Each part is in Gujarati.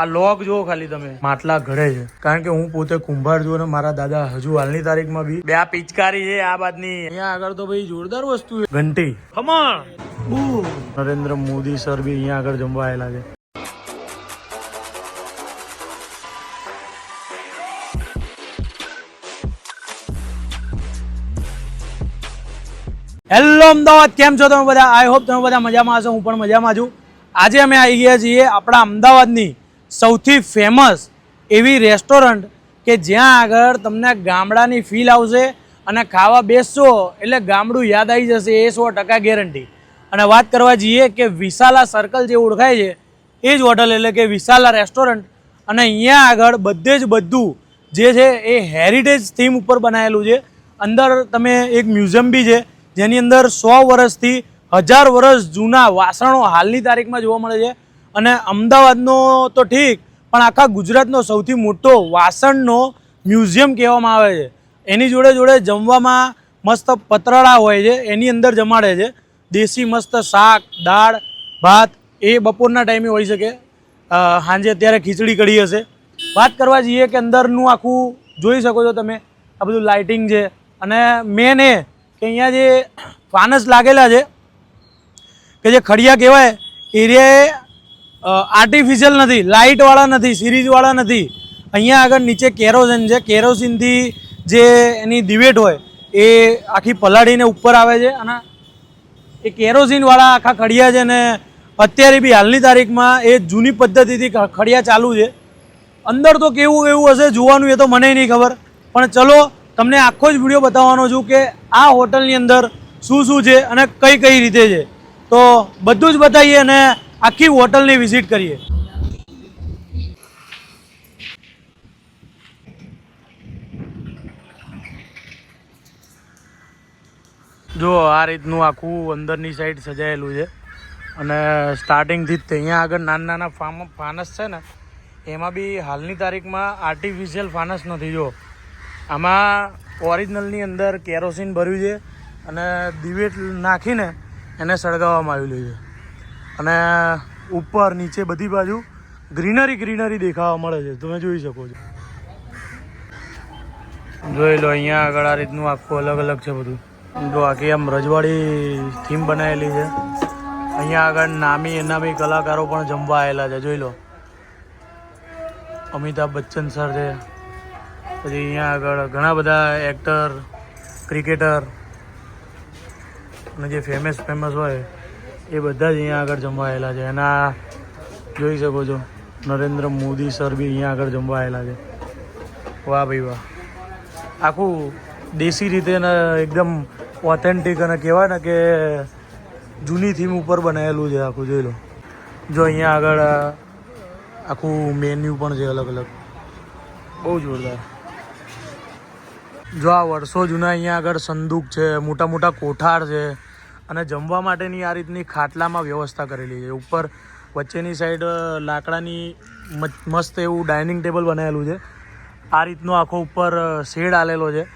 આ લોક જુઓ ખાલી તમે. માટલા ઘડે છે. કારણ કે હું પોતે કુંભાર છું અને મારા દાદા હજુ હાલની તારીખમાં બી બે આ પિચકારી છે આ બાદની અહીંયા આગળ તો ભાઈ જોરદાર વસ્તુ છે. ઘંટી. ખમણ. નરેન્દ્ર મોદી સર બી અહીંયા આગળ જમવા આવેલા છે. હેલો અમદાવાદ. કેમ છો તમે બધા? આઈ હોપ તમે બધા મજામાં હશો. હું પણ મજામાં છું. આજે અમે આવી ગયા છીએ આપણા અમદાવાદની સૌથી ફેમસ એવી રેસ્ટોરન્ટ કે જ્યાં આગળ તમને ગામડાની ફીલ આવશે અને ખાવા બેસશો એટલે ગામડું યાદ આવી જશે એ સો ટકા ગેરંટી અને વાત કરવા જઈએ કે વિશાલા સર્કલ જે ઓળખાય છે, એ જ હોટલ એટલે કે વિશાલા રેસ્ટોરન્ટ અને અહીંયા આગળ બધે જ બધું જે છે એ હેરિટેજ થીમ ઉપર બનાવેલું છે. અંદર તમે એક મ્યુઝિયમ બી છે, જેની અંદર સો વર્ષથી હજાર વર્ષ જૂના વાસણો હાલની તારીખમાં જોવા મળે છે. અને અમદાવાદનો તો ઠીક, પણ આખા ગુજરાતનો સૌથી મોટો વાસણનો મ્યુઝિયમ કહેવામાં આવે છે. એની જોડે જોડે જમવામાં મસ્ત પતરાળા હોય છે, એની અંદર જમાડે છે. દેશી મસ્ત શાક, દાળ, ભાત, એ બપોરના ટાઈમે હોઈ શકે. સાંજે અત્યારે ખીચડી કઢી હશે. વાત કરવા જઈએ કે અંદરનું આખું, જોઈ શકો છો તમે, આ બધું લાઇટિંગ છે. અને મેન એ કે અહીંયા જે ફાનસ લાગેલા છે, કે જે ખડિયા કહેવાય, એરિયાએ આર્ટિફિશિયલ નથી લાઇટવાળા નથી સિરીઝવાળા નથી. અહીંયા આગળ નીચે કેરોસીન છે. કેરોસીનથી જે એની દિવેટ હોય, એ આખી પલાળીને ઉપર આવે છે અને એ કેરોસીનવાળા આખા ખડિયા છે ને અત્યારે બી હાલની તારીખમાં એ જૂની પદ્ધતિથી ખડિયા ચાલુ છે. અંદર તો કેવું એવું હશે જોવાનું એ તો મને નહીં ખબર. પણ ચલો, તમને આખો જ વીડિયો બતાવવાનો છું કે આ હોટલની અંદર શું શું છે અને કઈ કઈ રીતે છે. તો બધું જ બતાવીએ અને આખી હોટલની વિઝિટ કરીએ. જો, આ રીતનું આખું અંદરની સાઈડ સજાયેલું છે. અને સ્ટાર્ટિંગથી જ અહીંયા આગળ નાના નાના ફાર્મ ફાનસ છે ને, એમાં બી હાલની તારીખમાં આર્ટિફિશિયલ ફાનસ નથી, જો. આમાં ઓરિજિનલની અંદર કેરોસીન ભર્યું છે અને દિવેટ નાખીને એને સળગાવવામાં આવેલું છે. અને ઉપર નીચે બધી બાજુ ગ્રીનરી ગ્રીનરી દેખાવા મળે છે. તમે જોઈ શકો છો. જોઈ લો, અહીંયા આગળ આ રીતનું આખું અલગ અલગ છે બધું. જો આખી આમ રજવાડી થીમ બનાવેલી છે. અહીંયા આગળ નામી એનામી કલાકારો પણ જમવા આવેલા છે. જોઈ લો. અમિતાભ બચ્ચન સર છે. પછી અહીંયા આગળ ઘણા બધા એક્ટર ક્રિકેટર અને જે ફેમસ ફેમસ હોય એ બધા જ અહીંયા આગળ જમવા છે. એના જોઈ શકો છો, નરેન્દ્ર મોદી સર બી અહીંયા આગળ જમવા છે. વાહ ભાઈ વાહ. આખું દેશી રીતે ને એકદમ ઓથેન્ટિક અને કહેવાય ને કે જૂની થીમ ઉપર બનાવેલું છે આખું, જોઈ લો. જો અહીંયા આગળ આખું મેન્યુ પણ છે અલગ અલગ. બહુ જોરદાર. જો આ વર્ષો જૂના અહીંયા આગળ સંદૂક છે, મોટા મોટા કોઠાર છે અને જમવા માટેની આ રીતની ખાટલામાં વ્યવસ્થા કરેલી છે. ઉપર વચ્ચેની સાઈડ લાકડાની મસ્ત એવું ડાઇનિંગ ટેબલ બનાવેલું છે. આ રીતનો આખો ઉપર શેડ આલેલો છે.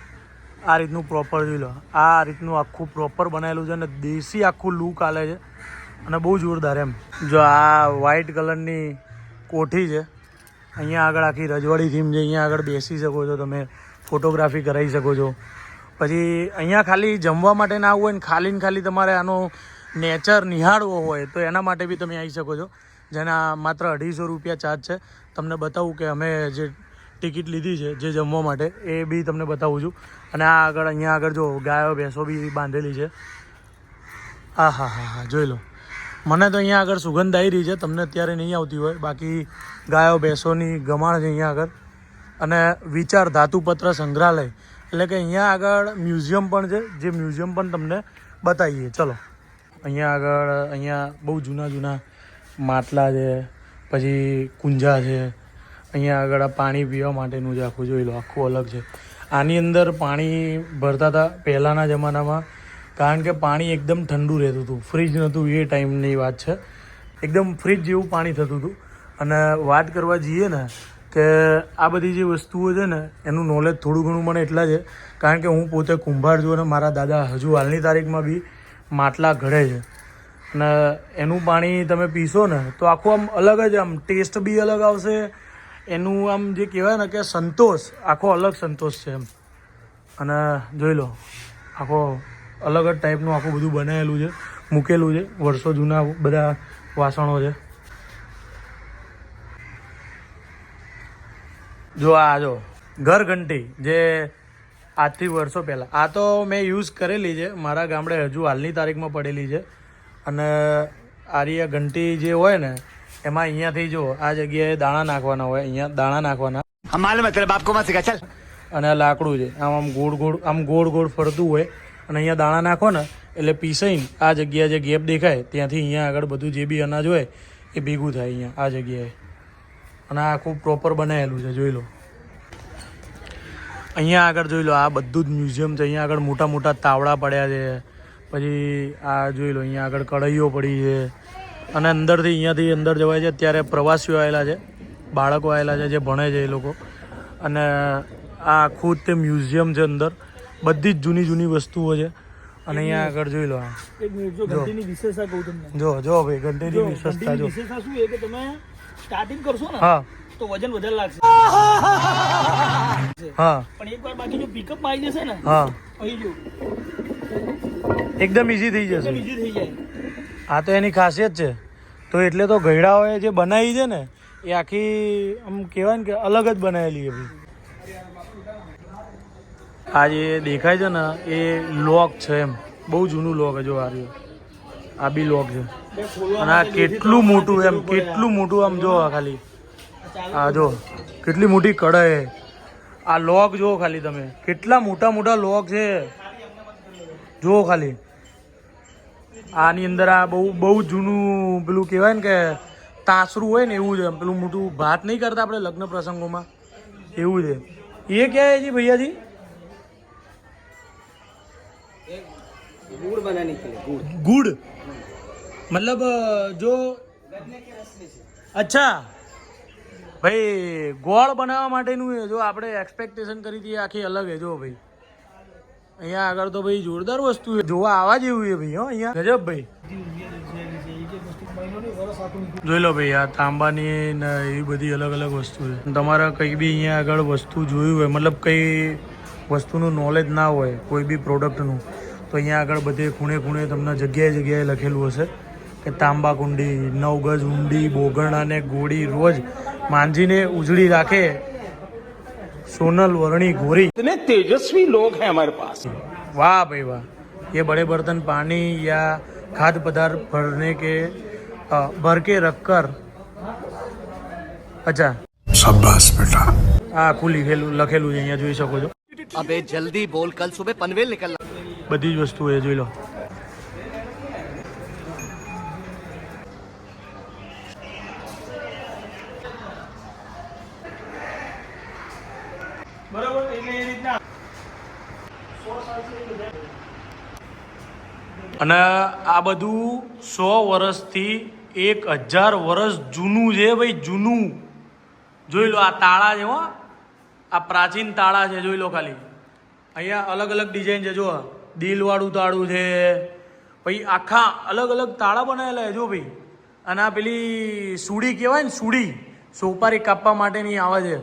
આ રીતનું પ્રોપર જોઈ લો. આ રીતનું આખું પ્રોપર બનાવેલું છે અને દેશી આખું લુક આલે છે. અને બહુ જોરદાર એમ. જો આ વ્હાઈટ કલરની કોઠી છે. અહીંયા આગળ આખી રજવાડી થીમ છે. અહીંયા આગળ બેસી શકો છો તમે. ફોટોગ્રાફી કરાવી શકો છો. પછી અહીંયા ખાલી જમવા માટે ના આવવું હોય ને ખાલી ને ખાલી તમારે આનો નેચર નિહાળવો હોય તો એના માટે બી તમે આવી શકો છો. જેના માત્ર અઢીસો રૂપિયા ચાર્જ છે. તમને બતાવું કે અમે જે ટિકિટ લીધી છે, જે જમવા માટે, એ બી તમને બતાવું છું. અને આ આગળ, અહીંયા આગળ જો ગાયો, ભેંસો બી બાંધેલી છે. હા હા હા હા, જોઈ લો. મને તો અહીંયા આગળ સુગંધ આવી રહી છે. તમને અત્યારે નહીં આવતી હોય. બાકી ગાયો, ભેંસોની ગમાણ છે અહીંયા આગળ. અને વિચાર ધાતુપત્ર સંગ્રહાલય. એટલે કે અહીંયા આગળ મ્યુઝિયમ પણ છે, જે મ્યુઝિયમ પણ તમને બતાવીએ. ચલો. અહીંયા આગળ, અહીંયા બહુ જૂના જૂના માટલા છે, પછી કુંજા છે, અહીંયા આગળ આ પાણી પીવા માટેનું જે આખું જોઈ લો, આખું અલગ છે. આની અંદર પાણી ભરતા હતા પહેલાંના જમાનામાં, કારણ કે પાણી એકદમ ઠંડુ રહેતું હતું. ફ્રીજ નહોતું એ ટાઈમની વાત છે. એકદમ ફ્રીજ જેવું પાણી થતું હતું. અને વાત કરવા જઈએ ને કે આ બધી જે વસ્તુઓ છે ને, એનું નોલેજ થોડું ઘણું મને એટલા છે. કારણ કે હું પોતે કુંભાર છું અને મારા દાદા હજુ હાલની તારીખમાં બી માટલા ઘડે છે. અને એનું પાણી તમે પીશો ને, તો આખું આમ અલગ જ આમ ટેસ્ટ બી અલગ આવશે. એનું આમ જે કહેવાય ને કે સંતોષ, આખો અલગ સંતોષ છે એમ. અને જોઈ લો, આખો અલગ જ ટાઈપનું આખું બધું બનાવેલું છે, મૂકેલું છે, વર્ષો જૂના બધા વાસણો છે. જો આ જો ઘર ઘંટી જે આજથી વર્ષો પહેલાં. આ તો મેં યુઝ કરેલી છે. મારા ગામડે હજુ હાલની તારીખમાં પડેલી છે. અને આર્ય ઘંટી જે હોય ને એમાં અહીંયાથી જો આ જગ્યાએ દાણા નાખવાના હોય અહીંયા દાણા નાખવાના. માલમ મતલબ બાપકો માં શીખા ચાલ. અને આ લાકડું છે. આમ આમ ગોળ ગોળ આમ ગોળ ગોળ ફરતું હોય. અને અહીંયા દાણા નાખો ને એટલે પીસાઈને આ જગ્યા જે ગેપ દેખાય ત્યાંથી અહીંયા આગળ બધું જે બી અનાજ હોય એ ભેગું થાય અહીંયા આ જગ્યાએ. અને આ ખૂબ પ્રોપર બનાવેલું છે જોઈ લો. અહીંયા આગળ જોઈ લો આ બધું જ મ્યુઝિયમ છે. અહીંયા આગળ મોટા મોટા તાવડા પડ્યા છે. પછી આ જોઈ લો અહીંયા આગળ કઢાઈઓ પડી છે. અને અંદરથી અહીંયાથી અંદર જવાય છે અત્યારે પ્રવાસીઓ આવેલા છે બાળકો આવેલા છે જે ભણે છે એ લોકો. અને આ આખું તે મ્યુઝિયમ છે અંદર. બધી જ જૂની જૂની વસ્તુઓ છે. અને અહીંયા આગળ જોઈ લો જો જો. જો ભાઈ ઘંટેની વિશેષતા જો. વિશેષતા શું છે કે તમે સ્ટાર્ટિંગ કરશો ને હા. તો વજન વધારે લાગશે. હા. પણ એકવાર બાકી જો પિકઅપમાં આવી જશે ને હા. અહીં જો. એકદમ ઈઝી થઈ જશે. ઈઝી થઈ જાય. આ તો એની ખાસિયત છે. તો એટલે તો ગયડાઓએ જે બનાવી છે ને એ આખી આમ કહેવાય ને કે અલગ જ બનાવેલી છે આ જે દેખાય છે ને એ લોક છે એમ. બહુ જૂનું લોક છે જો આ રહ્યું. આ બી લોક છે. અને આ કેટલું મોટું એમ, કેટલું મોટું આમ જો ખાલી. આ જો, કેટલી મોટી કડાઈ આ લોક જુઓ ખાલી તમે. કેટલા મોટા મોટા લોક છે. જુઓ ખાલી. આની અંદર આ બહુ બહુ જૂનું પેલું કહેવાય ને કે તાસરું હોય ને એવું છે પેલું મોટું ભાત નહીં કરતા આપણે લગ્ન પ્રસંગોમાં. એવું છે. એ ક્યાં છે जी गुड़ बनाने के लिए गुड़ गुड़ मतलब अ, जो અચ્છા ભાઈ ગોળ બનાવવા માટેનું એ જો આપણે એક્સપેક્ટેશન કરી હતી એ આખી અલગ છે જો ભાઈ અહીંયા આગળ તો ભાઈ જોરદાર વસ્તુ છે જોવા આવા જેવું છે ભાઈ હો અહીંયા ગજબ ભાઈ જોઈ લો ભાઈ આ તાંબાની ને એવી બધી અલગ અલગ વસ્તુ છે તમારે કંઈ બી અહીંયા આગળ વસ્તુ જોયું હોય મતલબ કંઈ વસ્તુનું નોલેજ ના હોય કોઈ બી પ્રોડક્ટનું તો અહીંયા આગળ બધે ખૂણે ખૂણે તમને જગ્યાએ જગ્યાએ લખેલું હશે કે તાંબા કુંડી નવ ગજ ઊંડી બોગણ અને ગોળી રોજ માંજીને ઉજળી રાખે સોનલ વર્ણી ગોરી इतने तेजस्वी लोग हैं हमारे पास वाह भाई वाह ये बड़े बर्तन पानी या खाद्य पदार्थ भरने के अ, भर के रखकर અચ્છા शाबाश बेटा આ આખું લીખેલું લખેલું છે અહીંયા જોઈ શકો છો अबे जल्दी बोल कल सुबह पनवेल निकलना બધી જ વસ્તુ એ જોઈ લો. બરાબર એટલે એ રીતના. અને આ બધું સો વર્ષથી એક હજાર વર્ષ જૂનું છે ભાઈ જૂનું. જોઈ લો આ તાળા છે હો. આ પ્રાચીન તાળા છે જોઈ લો ખાલી. અહીંયા અલગ અલગ ડિઝાઇન છે જો દિલવાળું તાળું છે. પછી આખા અલગ અલગ તાળા બનાવેલા છે, જો ભાઈ. અને આ પેલી સુડી કહેવાય ને, સુડી. સોપારી કાપવા માટેની આવે છે.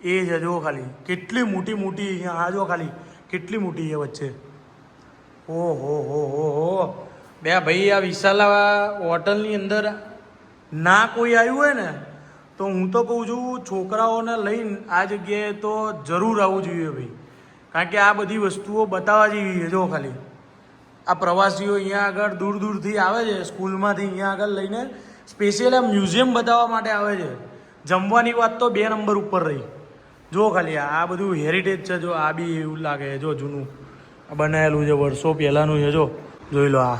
એ છે જો ખાલી. કેટલી મોટી મોટી આ જો ખાલી. કેટલી મોટી છે વચ્ચે. ઓહો હો હો હો બે ભાઈ, આ વિશાલા હોટલની અંદર ના કોઈ આવ્યું હોય ને, તો હું તો કહું છું, છોકરાઓને લઈને આ જગ્યાએ તો જરૂર આવવું જોઈએ, ભાઈ. કારણ કે આ બધી વસ્તુઓ બતાવવા જેવી છે, જો ખાલી. આ પ્રવાસીઓ અહીંયા આગળ દૂર દૂરથી આવે છે, સ્કૂલમાંથી અહીંયા આગળ લઈને સ્પેશિયલ આ મ્યુઝિયમ બતાવવા માટે આવે છે. જમવાની વાત તો બે નંબર ઉપર રહી. જો ખાલી આ બધું હેરિટેજ છે, જો આ બી એવું લાગે છે, જો જૂનું. બનાવેલું છે, વર્ષો પહેલાંનું છે, જો. જોઈ લો આ.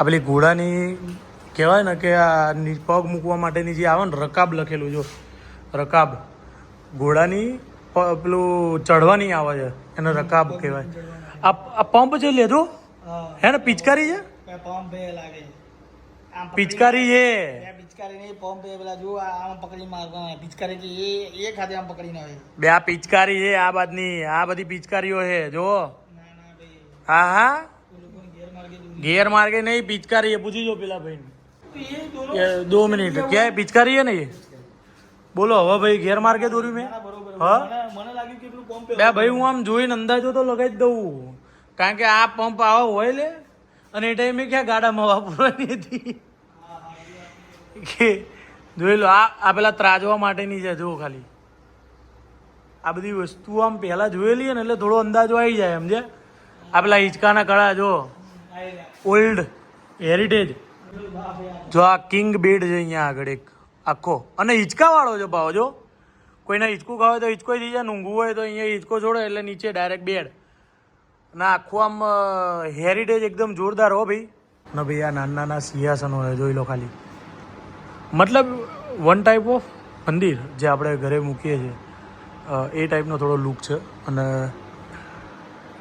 આ ઘોડાની કહેવાય ને કે આ પગ મૂકવા માટેની જે આવે ને રકાબ લખેલું, જો. રકાબ. ઘોડાની પેલું ચડવા નહીં આવે છે એનો રકાબ કહેવાય. આ પંપ છે લીધું હે. ને પિચકારી છે? પંપ એ લાગે પિચકારી છે. પિચકારી નહીં પંપ એ પેલા જો આમ પકડી મારવાના પિચકારી કે એ એ ખાતે આમ પકડીને આવે બે આ પિચકારી છે આ બાદની આ બધી પિચકારીઓ છે જો હા હા. ગેર માર્ગે નહીં પિચકારી એ પૂછી જો પેલા ભાઈ દો મિનિટ. ક્યાંય પિચકારી છે ને એ બોલો હવે ભાઈ ગેર માર્ગે દોર્યું મેં. બે ભાઈ હું આમ જોઈને અંદાજો તો લગાવી જ દઉં. કારણ કે આ પંપ આવો હોય લે અને એ ટાઈમે ક્યાં ગાડામાં વાપરવાની હતી? કે જોઈ લો આ આ પેલા ત્રાજવા માટેની છે જુઓ ખાલી. આ બધી વસ્તુ આમ પહેલાં જોયેલી ને એટલે થોડો અંદાજો આવી જાય સમજે આ પેલા હિંચકાના કળા જો ઓલ્ડ હેરિટેજ જો આ કિંગ બેડ છે અહીંયા આગળ એક. આખો. અને હિંચકાવાળો છે ભાવ જો. કોઈને હિંચકું ખાવે તો હિંચકો થઈ જાય ઊંઘવું હોય તો અહીંયા હિંચકો છોડે એટલે નીચે ડાયરેક્ટ બેડ. ના આખું આમ હેરિટેજ એકદમ જોરદાર હો ભાઈ. ને ભાઈ આ નાના નાના સિંહાસનો હોય જોઈ લો ખાલી. મતલબ વન ટાઈપ ઓફ મંદિર જે આપણે ઘરે મૂકીએ છીએ. એ ટાઈપનો થોડો લુક છે. અને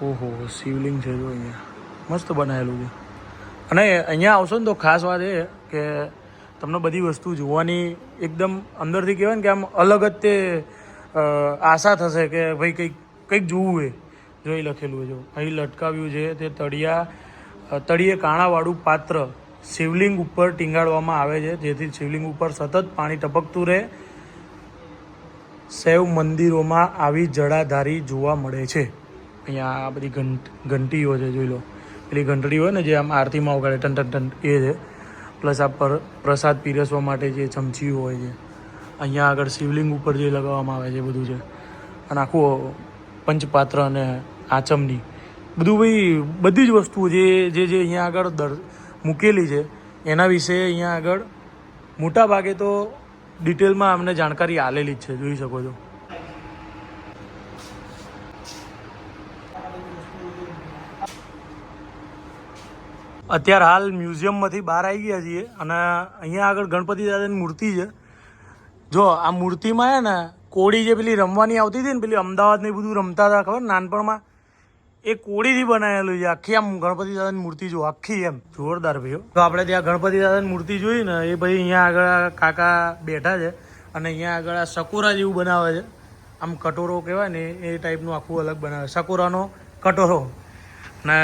ઓહો, શિવલિંગ છે જો અહીંયા. મસ્ત બનાવેલું છે. અને અહીંયા આવશો ને તો ખાસ વાત એ કે તમને બધી વસ્તુ જોવાની એકદમ અંદરથી કહેવાય ને કે આમ અલગ જ તે આશા થશે કે ભાઈ કંઈક કંઈક જોવું એ. જોઈ લખેલું જો. અહીં લટકાવ્યું છે તે તળિયા તળિયે કાણાવાળું પાત્ર શિવલિંગ ઉપર ટીંગાડવામાં આવે છે. જેથી શિવલિંગ ઉપર સતત પાણી ટપકતું રહે. શૈવ મંદિરોમાં આવી જડાધારી જોવા મળે છે. અહીંયા આ બધી ઘંટ, ઘંટીઓ છે, જોઈ લો. પેલી ઘંટડી હોય ને જે આમ આરતીમાં વગાડે, ટન ટન ટન, એ છે. પ્લસ આ પર, પ્રસાદ પીરસવા માટે જે ચમચીઓ હોય છે. અહીંયા આગળ શિવલિંગ ઉપર જે લગાવવામાં આવે છે બધું છે. અને આખું પંચપાત્ર અને આચમની. બધું ભાઈ, બધી જ વસ્તુઓ જે જે જે અહીંયા આગળ દર, મૂકેલી છે, એના વિશે અહીંયા આગળ મોટા ભાગે તો ડિટેલમાં અમને જાણકારી આલેલી જ છે, જોઈ શકો છો. અત્યારે હાલ મ્યુઝિયમમાંથી બહાર આવી ગયા છીએ અને અહીંયા આગળ ગણપતિ દાદાની મૂર્તિ છે. જો, આ મૂર્તિમાં છે ને કોળી જે પેલી રમવાની આવતી હતી ને પેલી અમદાવાદને બધું રમતા હતા, ખબર? નાનપણમાં એ કોળીથી બનાવેલું છે. આખી આમ ગણપતિ દાદાની મૂર્તિ જો, આખી એમ. જોરદાર ભાઈઓ તો આપણે ત્યાં ગણપતિ દાદાની મૂર્તિ જોઈ ને એ ભાઈ અહીંયા આગળ કાકા બેઠા છે અને અહીંયા આગળ આ સકોરા જેવું બનાવે છે. આમ કટોરો કહેવાય ને એ ટાઈપનું આખું અલગ બનાવે સકોરાનો કટોરો. ને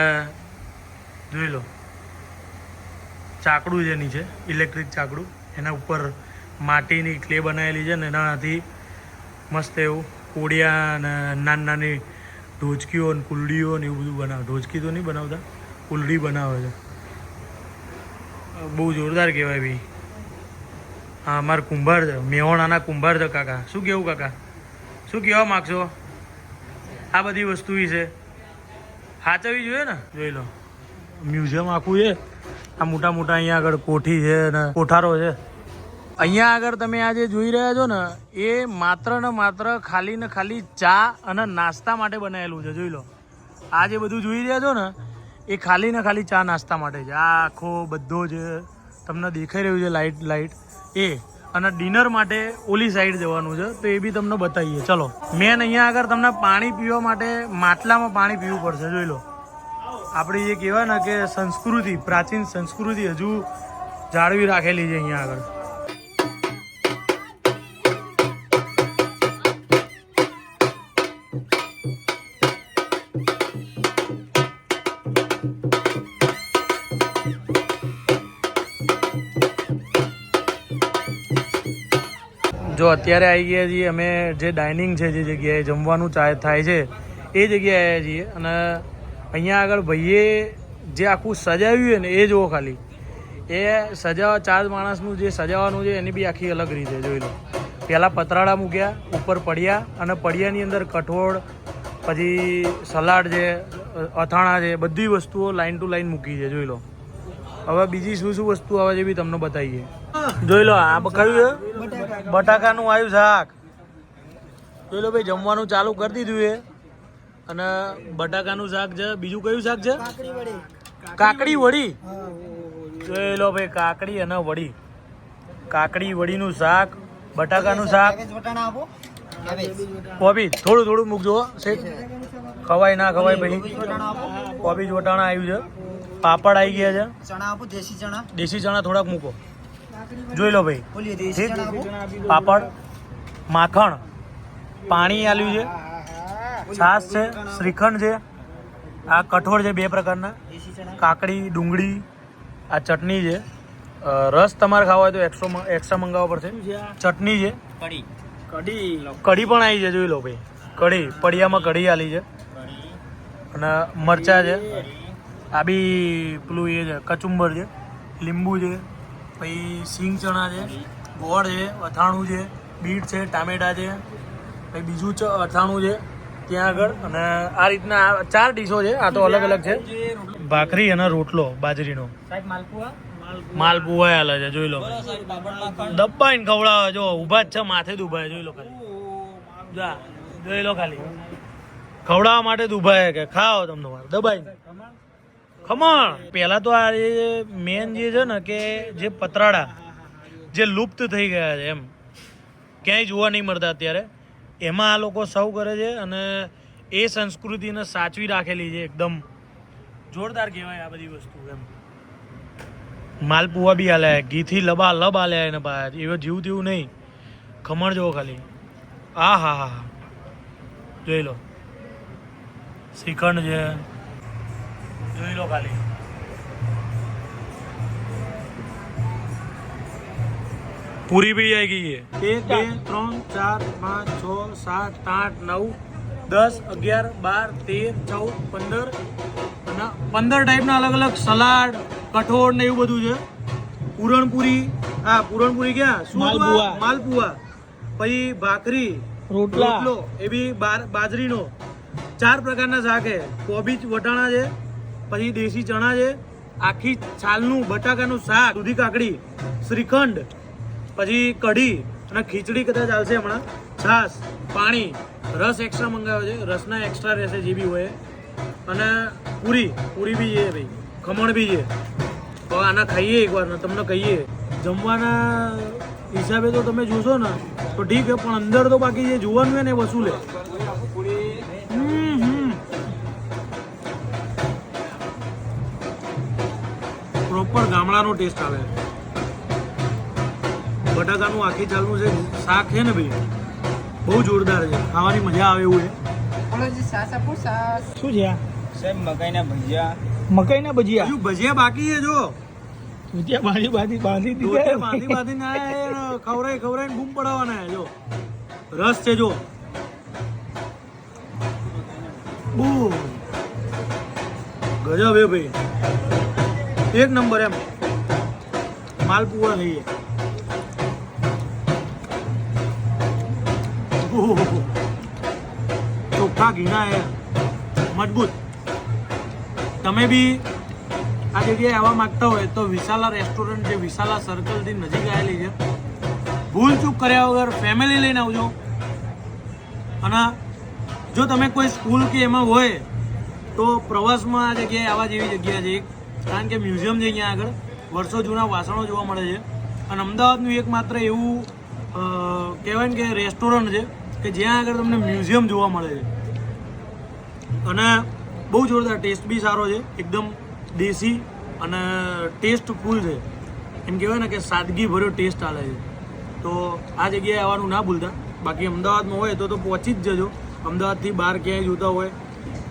જોઈ લો. ચાકડું છે નીચે ઇલેક્ટ્રિક ચાકડું. એના ઉપર માટીની ક્લે બનાવેલી છે ને એનાથી મસ્ત એવું કોડિયા અને નાની નાની ઢોચકીઓ ને કુલડીઓ ને એવું બધું બનાવે. ઢોચકી તો નહીં બનાવતા, કુલડી બનાવે છે. બહુ જોરદાર કહેવાય ભાઈ. હા અમારા કુંભાર છે, મેહોણાના કુંભાર છે કાકા. શું કેવું કાકા? શું કહેવા માગશો? આ બધી વસ્તુ વિશે. સાચવવી જોઈએ ને? જોઈ લો. મ્યુઝિયમ આખું છે. આ મોટા મોટા અહીંયા આગળ કોઠી છે ને કોઠારો છે. અહીંયા આગળ તમે આ જે જોઈ રહ્યા છો ને, એ માત્ર ને માત્ર ખાલી ને ખાલી ચા અને નાસ્તા માટે બનાવેલું છે, જોઈ લો. આ જે બધું જોઈ રહ્યા છો ને, એ ખાલી ને ખાલી ચા નાસ્તા માટે છે. આ આખો બધો જે તમને દેખાઈ રહ્યું છે લાઇટ લાઇટ, એ અને ડિનર માટે ઓલી સાઈડ જવાનું છે, તો એ બી તમને બતાવીએ. ચલો, મેન અહીંયા આગળ તમને પાણી પીવા માટે માટલામાં પાણી પીવું પડશે, જોઈ લો. આપણી જે કહેવાય ને કે સંસ્કૃતિ, પ્રાચીન સંસ્કૃતિ હજુ જાળવી રાખેલી છે અહીંયા આગળ. જો અત્યારે આવી ગયા છીએ, અમે જે ડાઇનિંગ છે, જે જગ્યાએ જમવાનું થાય છે, એ જગ્યાએ આવ્યા છીએ અને અહીંયા આગળ ભાઈએ જે આખું સજાવ્યું ને એ જુઓ ખાલી. એ સજાવવા ચાર માણસનું જે સજાવવાનું છે એની બી આખી અલગ રીતે જોઈ લો. પહેલાં પતરાળા મૂક્યા ઉપર પડ્યા અને પડ્યાની અંદર કઠોળ પછી સલાડ છે અથાણા છે બધી વસ્તુઓ લાઈન ટુ લાઈન મૂકી છે જોઈ લો. હવે બીજી શું શું વસ્તુ આવે છે બી તમને બતાવીએ. જોઈ લો આ કયું છે? બટાકાનું આવ્યું શાક. જોઈ લો ભાઈ જમવાનું ચાલુ કરી દીધું છે. અને બટાકાનું શાક છે બીજું કયું શાક છે? કાકડી વડી. જોઈ લો ભાઈ કાકડી અને વડી. કાકડી વડીનું શાક બટાકાનું શાક. કોબી થોડું થોડું મૂકજો શેઠ ખવાય ના ખવાય ભાઈ. કોબી વટાણા આવ્યું છે. પાપડ આવી ગયા છે. ચણા આપો દેશી ચણા. દેશી ચણા થોડાક મૂકો. જોઈ લો ભાઈ. પાપડ માખણ પાણી આલ્યું છે. છાશ છે શ્રીખંડ છે આ કઠોળ છે બે પ્રકારના. કાકડી ડુંગળી આ ચટણી છે. રસ તમારે ખાવા હોય તો એક્સ્ટ્રા એક્સ્ટ્રા મંગાવવા પડશે. ચટણી છે. કઢી. કઢી. કઢી પણ આવી છે જોઈ લો ભાઈ. કઢી પડિયામાં કઢી આલી છે. અને મરચા છે. આ બી પેલું એ છે કચુંબર છે લીંબુ છે પછી સિંગ ચણા છે ગોળ છે અથાણું છે બીટ છે ટામેટા છે પછી બીજું ચ અથાણું છે. ત્યાં આગળ અને આ રીતના ચાર ડીશો છે આ તો અલગ અલગ છે. ભાખરી અને રોટલો બાજરીનો. માલપુઆ? હાલે છે જોઈ લો. દબાઈને ખવડાવે જો ઊભા જ છે માથે જ ઊભા જોઈ લો ખાલી. જા જોઈ લો ખાલી. ખવડાવવા માટે જ ઊભા કે ખાઓ તમને વાર દબાઈને. ખમણ. પહેલાં તો આ મેન જે છે ને કે જે પતરાડા જે લુપ્ત થઈ ગયા છે એમ. ક્યાંય જોવા નહીં મળતા અત્યારે. એમાં આ લોકો સૌ કરે છે અને એ સંસ્કૃતિને સાચવી રાખેલી છે એકદમ. જોરદાર કહેવાય આ બધી વસ્તુ એમ. માલપુઆ બી હાલ્યા ઘીથી લબા લબ હાલ્યા એને પાયા એવો જીવ તેવું નહીં. ખમણ જોવો ખાલી. આ હા હા હા. જોઈ લો. શ્રીખંડ છે. જોઈ લો ખાલી. પૂરી બી આવી ગઈ છે. એક બે ત્રણ ચાર પાંચ છ સાત આઠ નવ દસ અગિયાર બાર તેર ચૌદ પંદર અને પંદર ટાઈપના અલગ અલગ સલાડ કઠોળ ને એવું બધું છે. પૂરણપુરી હા પૂરણપુરી ક્યાં? માલપુઆ. માલપુઆ. પછી ભાખરી રોટલા. રોટલો એ બી બાર- બાજરીનો. ચાર પ્રકારના શાક છે. કોબી વટાણા છે પછી દેશી ચણા છે. આખી છાલનું બટાકાનું શાક દૂધી કાકડી શ્રીખંડ પછી કઢી અને ખીચડી કદાચ ચાલશે હમણાં. છાશ, પાણી, રસ એક્સ્ટ્રા મંગાવ્યો છે. રસના એક્સ્ટ્રા રહેશે જે બી હોય. અને પૂરી પૂરી બી છે ભાઈ. ખમણ બી છે. તો આના ખાઈએ એકવાર, ને તમને કહીએ. જમવાના હિસાબે તો તમે જોશો ને, તો ઠીક છે, પણ અંદર તો બાકી જે જોવાનું હોય ને એ વસૂલે. પ્રોપર ગામડાનો ટેસ્ટ આવે. બટાકાનું આખી ચાલનું છે શાક છે ને ભાઈ બહુ જોરદાર છે. ખાવાની મજા આવે એવું છે. શું છે સાહેબ મકાઈના ભજીયા. મકાઈના ભજીયા? હજુ ભજીયા બાકી છે જો. ભજીયા બાંધી બાંધી બાંધી દોઢે બાંધી બાંધીને આયા એને ખવડાઈ બૂમ પડાવવાના જો. રસ છે જો. બૂમ. ગજબ હે ભાઈ. એક નંબર એમ. માલપુઆ લઈએ. ચોખ્ખા ઘીના એ મજબૂત. તમે બી આ જગ્યાએ આવવા માંગતા હોય તો વિશાલા રેસ્ટોરન્ટ જે વિશાલા સર્કલથી નજીક આવેલી છે, ભૂલ ચૂક કર્યા વગર ફેમિલી લઈને આવજો. અને જો તમે કોઈ સ્કૂલ કે એમાં હોય તો પ્રવાસમાં આ જગ્યાએ આવા જેવી જગ્યા છે કારણ કે મ્યુઝિયમ છે અહીંયા આગળ. વર્ષો જૂના વાસણો જોવા મળે છે. અને અમદાવાદનું એક માત્ર એવું કહેવાય ને કે રેસ્ટોરન્ટ છે. કે જ્યાં આગળ તમને મ્યુઝિયમ જોવા મળે છે. અને બહુ જોરદાર ટેસ્ટ બી સારો છે, એકદમ દેશી અને ટેસ્ટ ફૂલ છે. એમ કહેવાય ને કે સાદગી ભર્યો ટેસ્ટ આલે છે. તો આ જગ્યાએ આવવાનું ના ભૂલતા. બાકી અમદાવાદમાં હોય તો તો પહોંચી જ જજો. અમદાવાદથી બહાર ક્યાંય જોતા હોય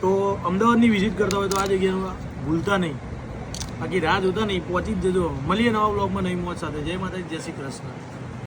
તો અમદાવાદની વિઝિટ કરતા હોય તો આ જગ્યાનું ભૂલતા નહીં. બાકી રાહ જોતા નહીં, પહોંચી જ જજો. મળીએ નવા બ્લોગમાં નહીં મોજ સાથે. જય માતાજી, જય શ્રી કૃષ્ણ.